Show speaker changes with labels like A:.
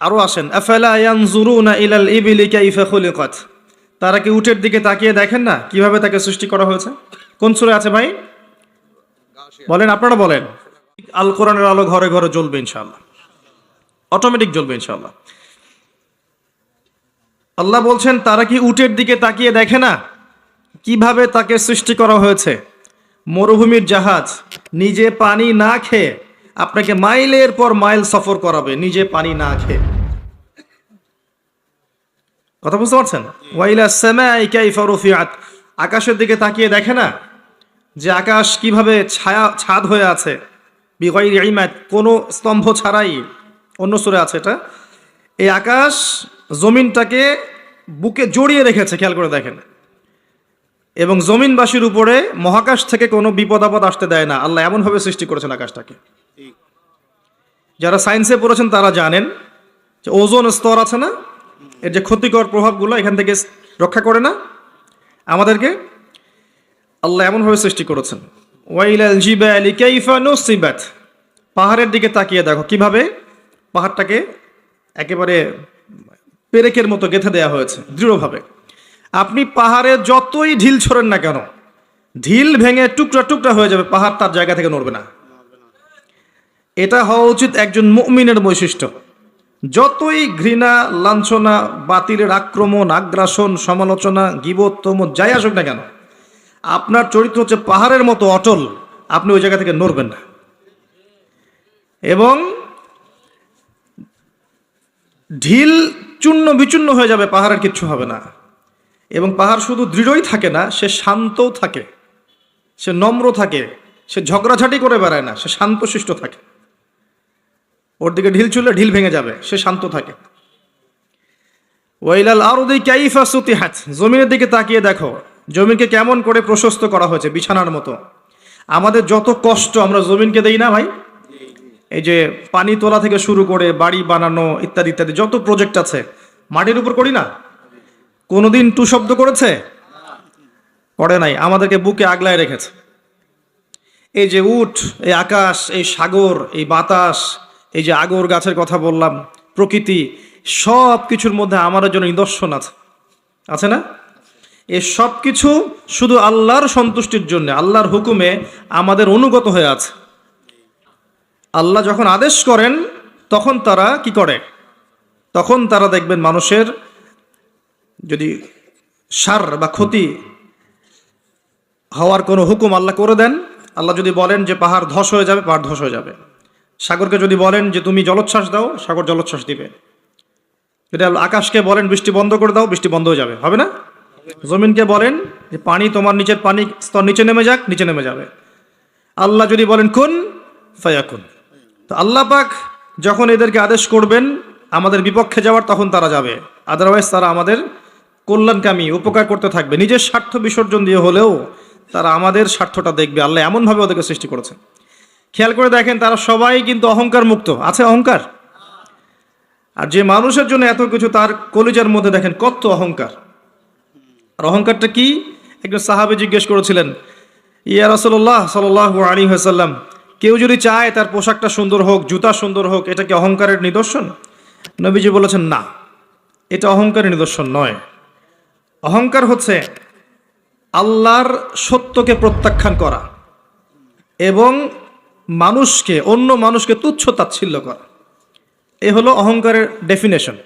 A: আরও আসেন ইলাল তারা কি উটের দিকে তাকিয়ে দেখেন না কীভাবে তাকে সৃষ্টি করা হয়েছে? কোন সুরে আছে ভাই? বলেন, আপনারা বলেন। আল কোরআনের আলো ঘরে ঘরে জ্বলবে ইনশাল্লাহ অটোমেটিক জ্বলবে ইনশাল্লাহ আল্লাহ বলছেন, তারা কি উটের দিকে তাকিয়ে দেখে না কীভাবে তাকে সৃষ্টি করা হয়েছে? মরুভূমির জাহাজ নিজে পানি না খেয়ে আপনাকে মাইলের পর মাইল সফর করাবে, নিজে পানি না খেয়ে। কথা বুঝতে পারছেন? ওয়াইলা সামাই কাইফা রুফিআত। আকাশের দিকে তাকিয়ে দেখে না যে আকাশ কীভাবে ছায়া, ছাদ হয়ে আছে। ইমাত কোনো স্তম্ভ ছাড়াই। অন্য সুরে আছে এটা। এই আকাশ জমিনটাকে বুকে জড়িয়ে রেখেছে, খেয়াল করে দেখেন। এবং জমিনবাসীর উপরে মহাকাশ থেকে কোনো বিপদ আপদ আসতে দেয় না। আল্লাহ এমনভাবে সৃষ্টি করেছেন আকাশটাকে। যারা সায়েন্সে পড়েছেন তারা জানেন যে ওজোন স্তর আছে না? এর যে ক্ষতিকর প্রভাবগুলো এখান থেকে রক্ষা করে না। আমাদেরকে আল্লাহ এমনভাবে সৃষ্টি করেছেন। পাহাড়ের দিকে তাকিয়ে দেখো, কীভাবে পাহাড়টাকে একেবারে পেরেকের মতো গেঁথে দেওয়া হয়েছে, দৃঢ়ভাবে। আপনি পাহাড়ে যতই ঢিল ছড়েন না কেন, ঢিল ভেঙে টুকরা টুকরা হয়ে যাবে, পাহাড় তার জায়গা থেকে নড়বে না। এটা হওয়া উচিত একজন মুমিনের বৈশিষ্ট্য। যতই ঘৃণা, লাঞ্ছনা, বাতিলের আক্রমণ, আগ্রাসন, সমালোচনা, গিবোত্তম যাই আসুক না কেন, আপনার চরিত্র হচ্ছে পাহাড়ের মতো অটল, আপনি ওই জায়গা থেকে নড়বেন না। এবং ঢিল চূর্ণ বিচূর্ণ হয়ে যাবে, পাহাড়ের কিচ্ছু হবে না। এবং পাহাড় শুধু দৃঢ়ই থাকে না, সে শান্তও থাকে, সে নম্র থাকে, সে ঝগড়াঝাটি করে বেড়ায় না, সে শান্তশিষ্ট থাকে। ওর দিকে ঢিল চুললে ঢিল ভেঙে যাবে, সে শান্ত থাকে। ওয়াইলাল আরদি কাইফা সুতিহাত, জমিনের দিকে তাকিয়ে দেখো, জমিনকে কেমন করে প্রশস্ত করা হয়েছে বিছানার মতো। আমাদের যত কষ্ট আমরা জমিনকে দেই না ভাই? এই যে পানি তোলা থেকে শুরু করে বাড়ি বানানো ইত্যাদি ইত্যাদি, যত প্রজেক্ট আছে, মাটির উপর করি না? কোনোদিন টু শব্দ করেছে? করে নাই, আমাদেরকে বুকে আগলায় রেখেছে। এই যে উঠ, এই আকাশ, এই সাগর, এই বাতাস এই যে আগর গাছের কথা বললাম, প্রকৃতি সব কিছুর মধ্যে আমাদের জন্য নিদর্শন আছে। আছে না? এ সব কিছু শুধু আল্লাহর সন্তুষ্টির জন্য, আল্লাহর হুকুমে আমাদের অনুগত হয়ে আছে। আল্লাহ যখন আদেশ করেন, তখন তারা কি করে? তখন তারা দেখবেন মানুষের যদি সার বা ক্ষতি হওয়ার কোনো হুকুম আল্লাহ করে দেন, আল্লাহ যদি বলেন যে পাহাড় ধস হয়ে যাবে, পাহাড় ধস হয়ে যাবে। সাগরকে যদি বলেন যে তুমি জলোচ্ছ্বাস দাও, সাগর জলোচ্ছ্বাস দিবে। আল্লাহ আকাশকে বলেন বৃষ্টি বন্ধ করে দাও, বৃষ্টি বন্ধ হয়ে যাবে। হবে না? জমিনকে বলেন যে পানি তোমার নিচের পানি স্তর নিচে নেমে যাক, নিচে নেমে যাবে। আল্লাহ যদি বলেন, কোন ফায়াকুন। তো আল্লাহ পাক যখন এদেরকে আদেশ করবেন আমাদের বিপক্ষে যাওয়ার, তখন তারা যাবে। আদারওয়াইজ তারা আমাদের কল্যাণকামী, উপকার করতে থাকবে। নিজের স্বার্থ বিসর্জন দিয়ে হলেও তারা আমাদের স্বার্থটা দেখবে। আল্লাহ এমনভাবে ওদেরকে সৃষ্টি করেছে খেয়াল করে দেখেন, তারা সবাই কিন্তু অহংকার মুক্ত। আছে অহংকার? আর যে মানুষের জন্য এত কিছু, তার কলিজার মধ্যে দেখেন কত অহংকার। আর অহংকারটা কি? একজন সাহাবে জিজ্ঞেস করেছিলেন, ইয়া রসল্লাহ সাল আলী হাসাল্লাম কেউ যদি চায় তার পোশাকটা সুন্দর হোক, জুতা সুন্দর হোক, এটা কি অহংকারের নিদর্শন? নবীজি বলেছেন, না, এটা অহংকারের নিদর্শন নয়। অহংকার হচ্ছে আল্লাহর সত্যকে প্রত্যাখ্যান করা এবং মানুষকে অন্য মানুষকে তুচ্ছ তাচ্ছিল্য করা। এ হলো অহংকারের ডেফিনেশন